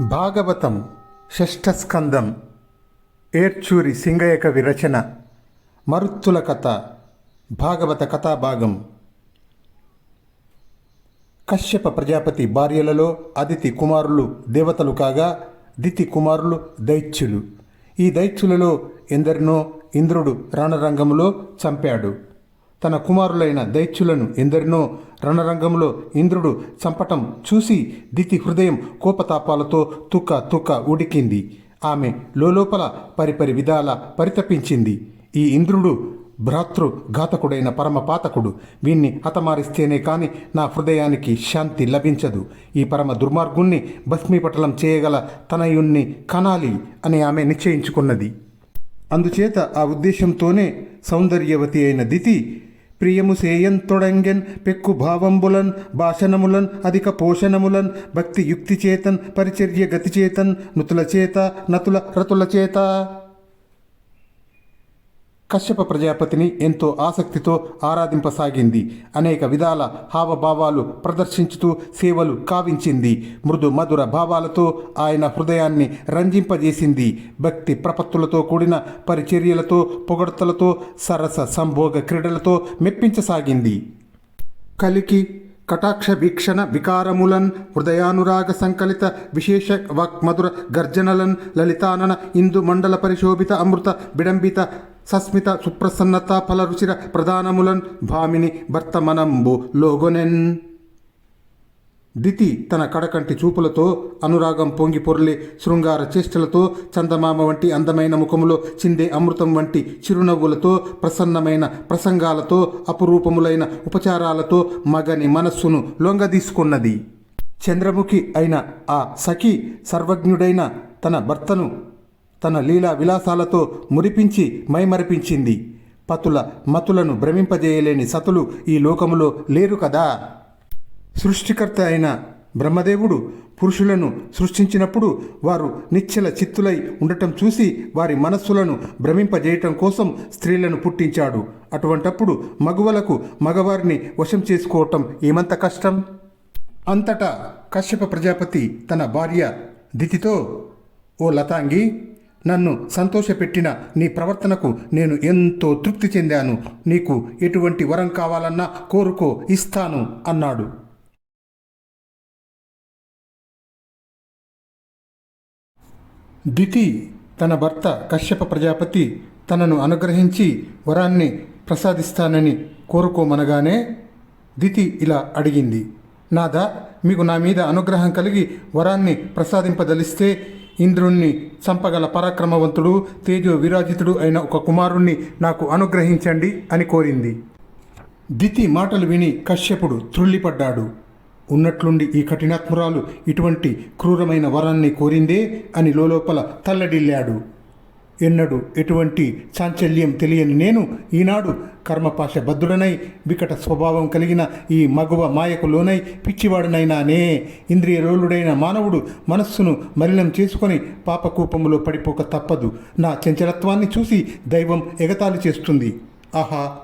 భాగవతం షష్ఠస్కందం ఏర్చూరి సింగయ్య కవి రచన మరుత్తుల కథ భాగవత కథాభాగం. కశ్యప ప్రజాపతి భార్యలలో అదితి కుమారులు దేవతలు కాగా దితి కుమారులు దైత్యులు. ఈ దైత్యులలో ఎందరినో ఇంద్రుడు రణరంగంలో చంపాడు. తన కుమారులైన దైత్యులను ఎందరినో రణరంగంలో ఇంద్రుడు చంపటం చూసి దితి హృదయం కోపతాపాలతో తుక్క తుక్క ఉడికింది. ఆమె లోలోపల పరిపరి విధాల పరితపించింది. ఈ ఇంద్రుడు భ్రాతృ ఘాతకుడైన పరమపాతకుడు. వీణ్ణి హతమారిస్తేనే కాని నా హృదయానికి శాంతి లభించదు. ఈ పరమ దుర్మార్గుణ్ణి భస్మీపటలం చేయగల తనయుణ్ణి కనాలి అని ఆమె నిశ్చయించుకున్నది. అందుచేత ఆ ఉద్దేశంతోనే సౌందర్యవతి అయిన దితి ప్రియము సేయంతొడంగెన్ పెక్కు భావంబులన్ భాషణములన్ అధిక పోషణములన్ భక్తి యుక్తి చేతన్ పరిచర్య గతి చేతన్ నుతుల చేత నతుల రతుల చేత కశ్యప ప్రజాపతిని ఎంతో ఆసక్తితో ఆరాధింపసాగింది. అనేక విధాల హావభావాలు ప్రదర్శించుతూ సేవలు కావించింది. మృదు మధుర భావాలతో ఆయన హృదయాన్ని రంజింపజేసింది. భక్తి ప్రపత్తులతో కూడిన పరిచర్యలతో పొగడ్తలతో సరస సంభోగ క్రీడలతో మెప్పించసాగింది. కలికి కటాక్ష వీక్షణ వికారములన్ హృదయానురాగ సంకలిత విశేష వాక్మధుర గర్జనలన్ లలితానన ఇందు మండల పరిశోభిత అమృత విడంబిత సస్మిత సుప్రసన్నత ఫలరుచిర ప్రధానములన్ భామిని భర్తమనంబు లోగొనెన్. దితి తన కడకంటి చూపులతో అనురాగం పొంగి పొర్లే శృంగార చేష్టలతో చందమామ వంటి అందమైన ముఖములో చిందే అమృతం వంటి చిరునవ్వులతో ప్రసన్నమైన ప్రసంగాలతో అపురూపములైన ఉపచారాలతో మగని మనస్సును లొంగదీసుకున్నది. చంద్రముఖి అయిన ఆ సఖి సర్వజ్ఞుడైన తన భర్తను తన లీలా విలాసాలతో మురిపించి మైమరిపించింది. పతుల మతులను భ్రమింపజేయలేని సతులు ఈ లోకములో లేరు కదా. సృష్టికర్త అయిన బ్రహ్మదేవుడు పురుషులను సృష్టించినప్పుడు వారు నిశ్చల చిత్తులై ఉండటం చూసి వారి మనస్సులను భ్రమింపజేయటం కోసం స్త్రీలను పుట్టించాడు. అటువంటప్పుడు మగువలకు మగవారిని వశం చేసుకోవటం ఏమంత కష్టం? అంతటా కశ్యప ప్రజాపతి తన భార్య దితితో ఓ లతాంగి నన్ను సంతోషపెట్టిన నీ ప్రవర్తనకు నేను ఎంతో తృప్తి చెందాను. నీకు ఎటువంటి వరం కావాలన్నా కోరుకో ఇస్తాను అన్నాడు. దితి తన భర్త కశ్యప ప్రజాపతి తనను అనుగ్రహించి వరాన్ని ప్రసాదిస్తానని కోరుకోమనగానే దితి ఇలా అడిగింది. నాదా మీకు నా మీద అనుగ్రహం కలిగి వరాన్ని ప్రసాదింపదలిస్తే ఇంద్రుణ్ణి చంపగల పరాక్రమవంతుడు తేజో విరాజితుడు అయిన ఒక కుమారుణ్ణి నాకు అనుగ్రహించండి అని కోరింది. దితి మాటలు విని కశ్యపుడు త్రుళ్ళిపడ్డాడు. ఉన్నట్లుండి ఈ కఠినాత్మురాలు ఇటువంటి క్రూరమైన వరాన్ని కోరిందే అని లోలోపల తల్లడిల్లాడు. ఎన్నడు ఎటువంటి చాంచల్యం తెలియని నేను ఈనాడు కర్మపాశ బద్ధుడనై వికట స్వభావం కలిగిన ఈ మగువ మాయకు లోనై పిచ్చివాడునైనానే. ఇంద్రియలోలుడైన మానవుడు మనస్సును మలినం చేసుకొని పాపకూపములో పడిపోక తప్పదు. నా చంచలత్వాన్ని చూసి దైవం ఎగతాళి చేస్తుంది. ఆహా!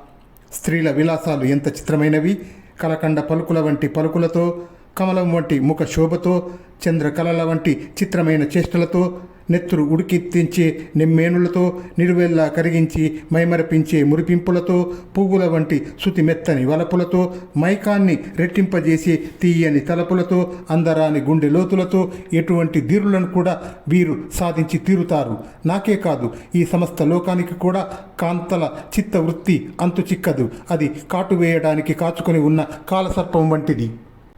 స్త్రీల విలాసాలు ఎంత చిత్రమైనవి! కలకండ పలుకుల వంటి పలుకులతో కమలం వంటి ముఖ శోభతో చంద్రకళల వంటి చిత్రమైన చేష్టలతో నెత్తురు ఉడికెత్తించే నిమ్మేనులతో నిరువెల్లా కరిగించి మైమరపించే మురిపింపులతో పువ్వుల వంటి శుతి మెత్తని వలపులతో మైకాన్ని రెట్టింపజేసే తీయని తలపులతో అందరాని గుండె లోతులతో ఎటువంటి ధీరులను కూడా వీరు సాధించి తీరుతారు. నాకే కాదు ఈ సమస్త లోకానికి కూడా కాంతల చిత్త వృత్తి అంతు చిక్కదు. అది కాటు వేయడానికి కాచుకొని ఉన్న కాలసర్పం వంటిది.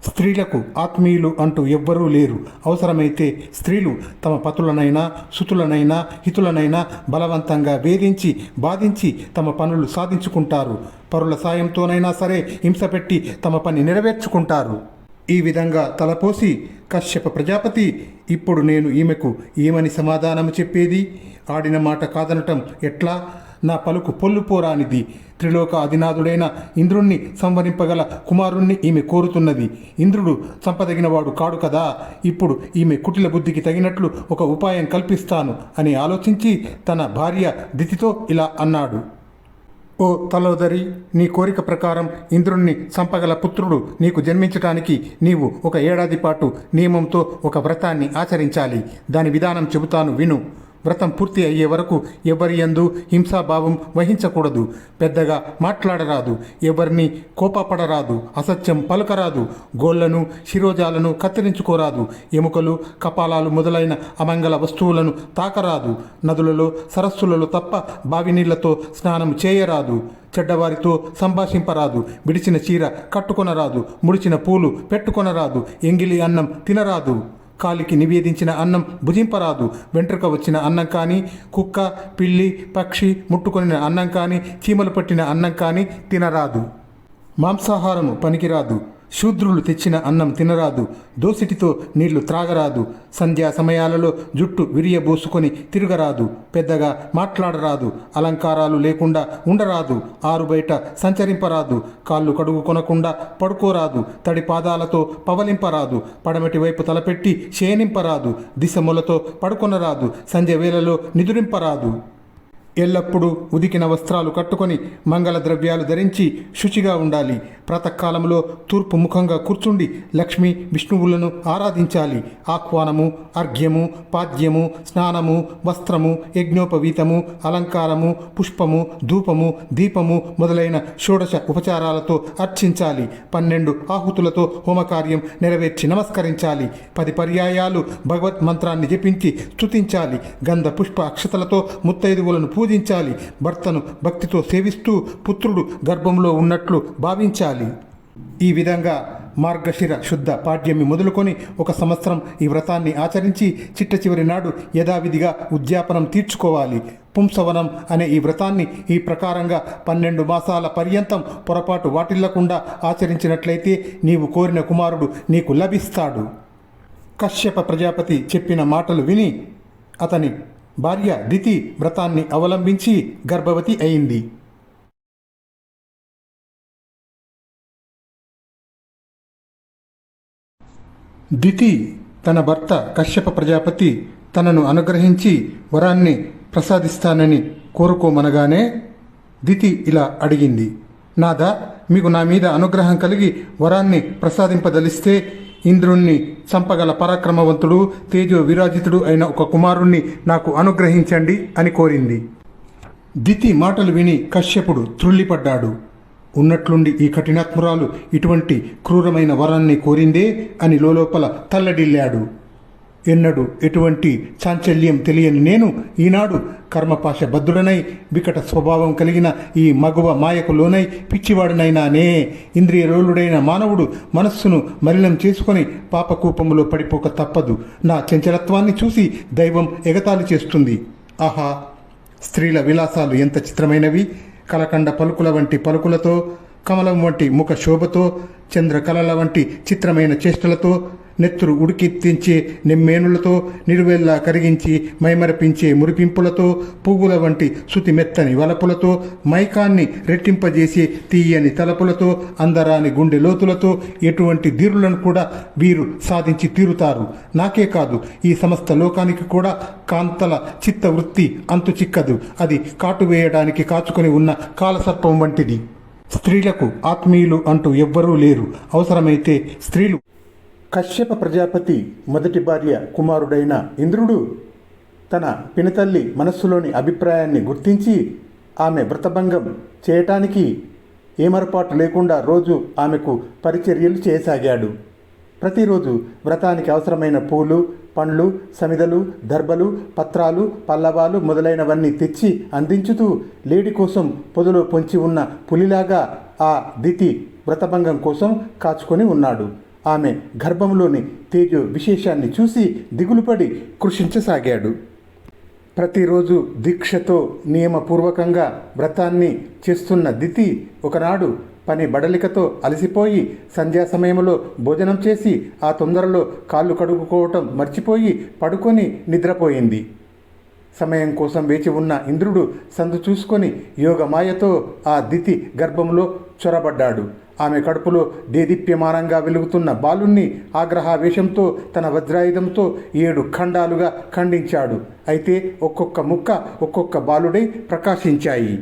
స్త్రీలకు ఆత్మీయులు అంటూ ఎవ్వరూ లేరు. అవసరమైతే స్త్రీలు తమ పతులనైనా సుతులనైనా హితులనైనా బలవంతంగా వేధించి బాధించి తమ పనులు సాధించుకుంటారు. పరుల సాయంతోనైనా సరే హింసపెట్టి తమ పని నెరవేర్చుకుంటారు. ఈ విధంగా తలపోసి కశ్యప ప్రజాపతి ఇప్పుడు నేను ఈమెకు ఏమని సమాధానం చెప్పేది? ఆడిన మాట కాదనటం ఎట్లా? నా పలుకు పొల్లుపోరానిది త్రిలోక అధినాథుడైన ఇంద్రుణ్ణి సంవరింపగల కుమారుణ్ణి ఈమె కోరుతున్నది. ఇంద్రుడు చంపదగినవాడు కాడు కదా. ఇప్పుడు ఈమె కుటిల బుద్ధికి తగినట్లు ఒక ఉపాయం కల్పిస్తాను అని ఆలోచించి తన భార్య దితితో ఇలా అన్నాడు. ఓ తలోదరి నీ కోరిక ప్రకారం ఇంద్రుణ్ణి సంపగల పుత్రుడు నీకు జన్మించటానికి నీవు ఒక ఏడాది పాటు నియమంతో ఒక వ్రతాన్ని ఆచరించాలి. దాని విధానం చెబుతాను విను. వ్రతం పూర్తి అయ్యే వరకు ఎవరి ఎందు హింసాభావం వహించకూడదు. పెద్దగా మాట్లాడరాదు. ఎవరిని కోపపడరాదు. అసత్యం పలకరాదు. గోళ్ళను శిరోజాలను కత్తిరించుకోరాదు. ఎముకలు కపాలాలు మొదలైన అమంగళ వస్తువులను తాకరాదు. నదులలో సరస్సులలో తప్ప బావినీళ్ళతో స్నానం చేయరాదు. చెడ్డవారితో సంభాషింపరాదు. విడిచిన చీర కట్టుకొనరాదు. ముడిచిన పూలు పెట్టుకొనరాదు. ఎంగిలి అన్నం తినరాదు. కాలికి నివేదించిన అన్నం భుజింపరాదు. వెంట్రుక వచ్చిన అన్నం కానీ కుక్క పిల్లి పక్షి ముట్టుకొనిన అన్నం కానీ చీమలు పట్టిన అన్నం కానీ తినరాదు. మాంసాహారము పనికిరాదు. శూద్రులు తెచ్చిన అన్నం తినరాదు. దోసిటితో నీళ్ళు త్రాగరాదు. సంధ్యా సమయాలలో జుట్టు విరియబోసుకొని తిరగరాదు. పెద్దగా మాట్లాడరాదు. అలంకారాలు లేకుండా ఉండరాదు. ఆరు బయట సంచరింపరాదు. కాళ్ళు కడుగు కొనకుండా పడుకోరాదు. తడి పాదాలతో పవలింపరాదు. పడమటి వైపు తలపెట్టి శయనింపరాదు దిశములతో పడుకొనరాదు. సంధ్య వేళలో నిదురింపరాదు. ఎల్లప్పుడూ ఉదికిన వస్త్రాలు కట్టుకొని మంగళ ద్రవ్యాలు ధరించి శుచిగా ఉండాలి. ప్రాతకాలంలో తూర్పు ముఖంగా కూర్చుండి లక్ష్మి విష్ణువులను ఆరాధించాలి. ఆహ్వానము అర్ఘ్యము పాద్యము స్నానము వస్త్రము యజ్ఞోపవీతము అలంకారము పుష్పము ధూపము దీపము మొదలైన షోడశ ఉపచారాలతో అర్చించాలి. పన్నెండు ఆహుతులతో హోమకార్యం నెరవేర్చి నమస్కరించాలి. పది పర్యాయాలు భగవత్ మంత్రాన్ని జపించి స్తుతించాలి. గంధ పుష్ప అక్షతలతో ముత్తైదువులను పూజించాలి. భర్తను భక్తితో సేవిస్తూ పుత్రుడు గర్భంలో ఉన్నట్లు భావించాలి. ఈ విధంగా మార్గశిర శుద్ధ పాడ్యమి మొదలుకొని ఒక సంవత్సరం ఈ వ్రతాన్ని ఆచరించి చిట్ట చివరి నాడు యథావిధిగా ఉద్యాపనం తీర్చుకోవాలి. పుంసవనం అనే ఈ వ్రతాన్ని ఈ ప్రకారంగా పన్నెండు మాసాల పర్యంతం పొరపాటు వాటిల్లకుండా ఆచరించినట్లయితే నీవు కోరిన కుమారుడు నీకు లభిస్తాడు. కశ్యప ప్రజాపతి చెప్పిన మాటలు విని అతని భార్య దితి వ్రతాన్ని అవలంబించి గర్భవతి అయింది. దితి తన భర్త కశ్యప ప్రజాపతి తనను అనుగ్రహించి వరాన్ని ప్రసాదిస్తానని కోరుకోమనగానే దితి ఇలా అడిగింది. నాదా మీకు నా మీద అనుగ్రహం కలిగి వరాన్ని ప్రసాదింపదలిస్తే ఇంద్రుణ్ణి చంపగల పరాక్రమవంతుడు తేజో విరాజితుడు అయిన ఒక కుమారుణ్ణి నాకు అనుగ్రహించండి అని కోరింది. దితి మాటలు విని కశ్యపుడు త్రుళ్ళిపడ్డాడు. ఉన్నట్లుండి ఈ కఠినాత్మురాలు ఇటువంటి క్రూరమైన వరాన్ని కోరిందే అని లోలోపల తల్లడిల్లాడు. ఎన్నడు ఎటువంటి చాంచల్యం తెలియని నేను ఈనాడు కర్మపాశ బద్ధుడనై వికట స్వభావం కలిగిన ఈ మగువ మాయకు లోనై పిచ్చివాడినైనానే. ఇంద్రియలోలుడైన మానవుడు మనస్సును మలినం చేసుకొని పాపకూపములో పడిపోక తప్పదు. నా చంచలత్వాన్ని చూసి దైవం ఎగతాళి చేస్తుంది. ఆహా! స్త్రీల విలాసాలు ఎంత చిత్రమైనవి! కలకండ పలుకుల వంటి పలుకులతో కమలం వంటి ముఖ శోభతో చంద్రకళల వంటి చిత్రమైన చేష్టలతో నెత్తురు ఉడికెత్తించే నిమ్మేనులతో నిరువెల్లా కరిగించి మైమరపించే మురిపింపులతో పువ్వుల వంటి శుతి మెత్తని వలపులతో మైకాన్ని రెట్టింపజేసే తీయని తలపులతో అందరాని గుండె లోతులతో ఎటువంటి ధీరులను కూడా వీరు సాధించి తీరుతారు. నాకే కాదు ఈ సమస్త లోకానికి కూడా కాంతల చిత్త వృత్తి అంతు చిక్కదు. అది కాటు వేయడానికి కాచుకొని ఉన్న కాలసర్పం వంటిది. స్త్రీలకు ఆత్మీయులు అంటూ ఎవ్వరూ లేరు. అవసరమైతే స్త్రీలు కశ్యప ప్రజాపతి మొదటి భార్య కుమారుడైన ఇంద్రుడు తన పినతల్లి మనస్సులోని అభిప్రాయాన్ని గుర్తించి ఆమె వ్రతభంగం చేయటానికి ఏమరపాటు లేకుండా రోజు ఆమెకు పరిచర్యలు చేయసాగాడు. ప్రతిరోజు వ్రతానికి అవసరమైన పూలు పండ్లు సమిదలు దర్బలు పత్రాలు పల్లవాలు మొదలైనవన్నీ తెచ్చి అందించుతూ లేడి కోసం పొదలో పొంచి ఉన్న పులిలాగా ఆ దితి వ్రతభంగం కోసం కాచుకొని ఉన్నాడు. ఆమె గర్భంలోని తేజో విశేషాన్ని చూసి దిగులుపడి కృషించసాగాడు. ప్రతిరోజు దీక్షతో నియమపూర్వకంగా వ్రతాన్ని చేస్తున్న దితి ఒకనాడు పని బడలికతో అలసిపోయి సంధ్యా సమయంలో భోజనం చేసి ఆ తొందరలో కాళ్ళు కడుక్కోవటం మర్చిపోయి పడుకొని నిద్రపోయింది. సమయం కోసం వేచి ఉన్న ఇంద్రుడు సందు చూసుకొని యోగమాయతో ఆ దితి గర్భంలో చొరబడ్డాడు. ఆమె కడుపులో దేదీప్యమానంగా వెలుగుతున్న బాలుణ్ణి ఆగ్రహావేశంతో తన వజ్రాయుధంతో ఏడు ఖండాలుగా ఖండించాడు. అయితే ఒక్కొక్క ముక్క ఒక్కొక్క బాలుడై ప్రకాశించాయి.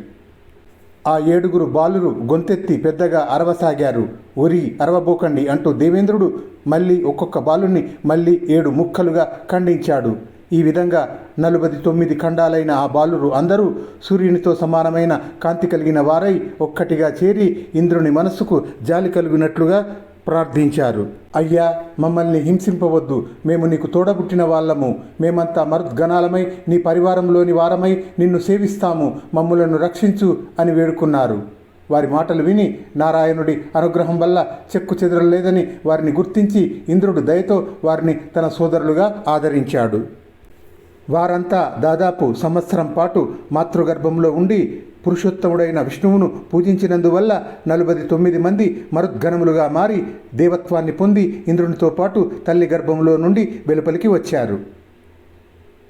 ఆ ఏడుగురు బాలురు గొంతెత్తి పెద్దగా అరవసాగారు. ఒరి అరవబోకండి అంటూ దేవేంద్రుడు మళ్ళీ ఒక్కొక్క బాలుణ్ణి మళ్ళీ ఏడు ముక్కలుగా ఖండించాడు. ఈ విధంగా నలభై తొమ్మిది ఖండాలైన ఆ బాలురు అందరూ సూర్యునితో సమానమైన కాంతి కలిగిన వారై ఒక్కటిగా చేరి ఇంద్రుని మనస్సుకు జాలి కలిగినట్లుగా ప్రార్థించారు. అయ్యా మమ్మల్ని హింసింపవద్దు. మేము నీకు తోడబుట్టిన వాళ్ళము. మేమంతా మరుద్గణాలమై నీ పరివారంలోని వారమై నిన్ను సేవిస్తాము. మమ్ములను రక్షించు అని వేడుకున్నారు. వారి మాటలు విని నారాయణుడి అనుగ్రహం వల్ల చెక్కు చెదరలేదని వారిని గుర్తించి ఇంద్రుడు దయతో వారిని తన సోదరులుగా ఆదరించాడు. వారంతా దాదాపు సంవత్సరం పాటు మాతృగర్భంలో ఉండి పురుషోత్తముడైన విష్ణువును పూజించినందువల్ల నలభై తొమ్మిది మంది మరుద్గణములుగా మారి దేవత్వాన్ని పొంది ఇంద్రునితో పాటు తల్లి గర్భంలో నుండి వెలుపలికి వచ్చారు.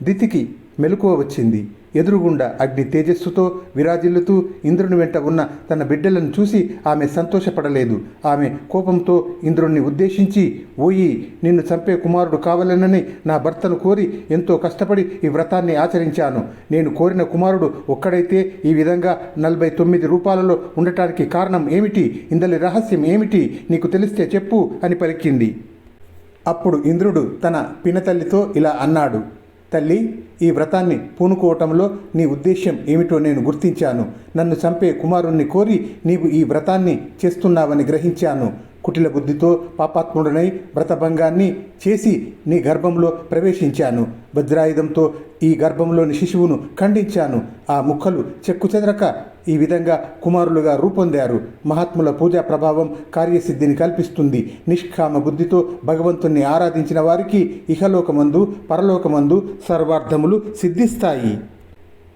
దితికి మెలకువ వచ్చింది. ఎదురుగుండా అగ్ని తేజస్సుతో విరాజిల్లుతూ ఇంద్రుని వెంట ఉన్న తన బిడ్డలను చూసి ఆమె సంతోషపడలేదు. ఆమె కోపంతో ఇంద్రుణ్ణి ఉద్దేశించి ఓయి నిన్ను చంపే కుమారుడు కావాలనని నా భర్తను కోరి ఎంతో కష్టపడి ఈ వ్రతాన్ని ఆచరించాను. నేను కోరిన కుమారుడు ఒక్కడైతే ఈ విధంగా నలభై తొమ్మిది రూపాలలో ఉండటానికి కారణం ఏమిటి? ఇందలి రహస్యం ఏమిటి? నీకు తెలిస్తే చెప్పు అని పలికింది. అప్పుడు ఇంద్రుడు తన పినతల్లితో ఇలా అన్నాడు. తల్లి ఈ వ్రతాన్ని పూనుకోవటంలో నీ ఉద్దేశ్యం ఏమిటో నేను గుర్తించాను. నన్ను చంపే కుమారుణ్ణి కోరి నీవు ఈ వ్రతాన్ని చేస్తున్నావని గ్రహించాను. కుటిల బుద్ధితో పాపాత్ముడనై వ్రతభంగాన్ని చేసి నీ గర్భంలో ప్రవేశించాను. వజ్రాయుధంతో ఈ గర్భంలోని శిశువును ఖండించాను. ఆ ముక్కలు చెక్కు చెదరక ఈ విధంగా కుమారులుగా రూపొందారు. మహాత్ముల పూజా ప్రభావం కార్యసిద్ధిని కల్పిస్తుంది. నిష్కామ బుద్ధితో భగవంతుణ్ణి ఆరాధించిన వారికి ఇహలోకమందు పరలోకమందు సర్వార్థములు సిద్ధిస్తాయి.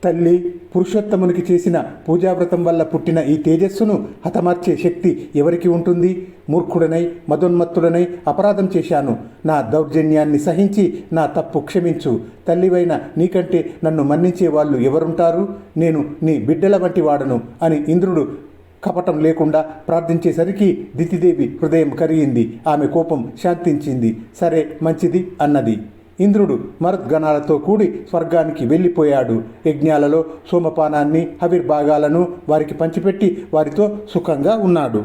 తల్లి పురుషోత్తమునికి చేసిన పూజావ్రతం వల్ల పుట్టిన ఈ తేజస్సును హతమార్చే శక్తి ఎవరికి ఉంటుంది? మూర్ఖుడనై మదోన్మత్తుడనై అపరాధం చేశాను. నా దౌర్జన్యాన్ని సహించి నా తప్పు క్షమించు. తల్లివైన నీకంటే నన్ను మన్నించే వాళ్ళు ఎవరుంటారు? నేను నీ బిడ్డల వంటి వాడను అని ఇంద్రుడు కపటం లేకుండా ప్రార్థించేసరికి దితిదేవి హృదయం కరిగింది. ఆమె కోపం శాంతించింది. సరే మంచిది అన్నది. ఇంద్రుడు మరద్గణాలతో కూడి స్వర్గానికి వెళ్ళిపోయాడు. యజ్ఞాలలో సోమపానాన్ని హవిర్భాగాలను వారికి పంచిపెట్టి వారితో సుఖంగా ఉన్నాడు.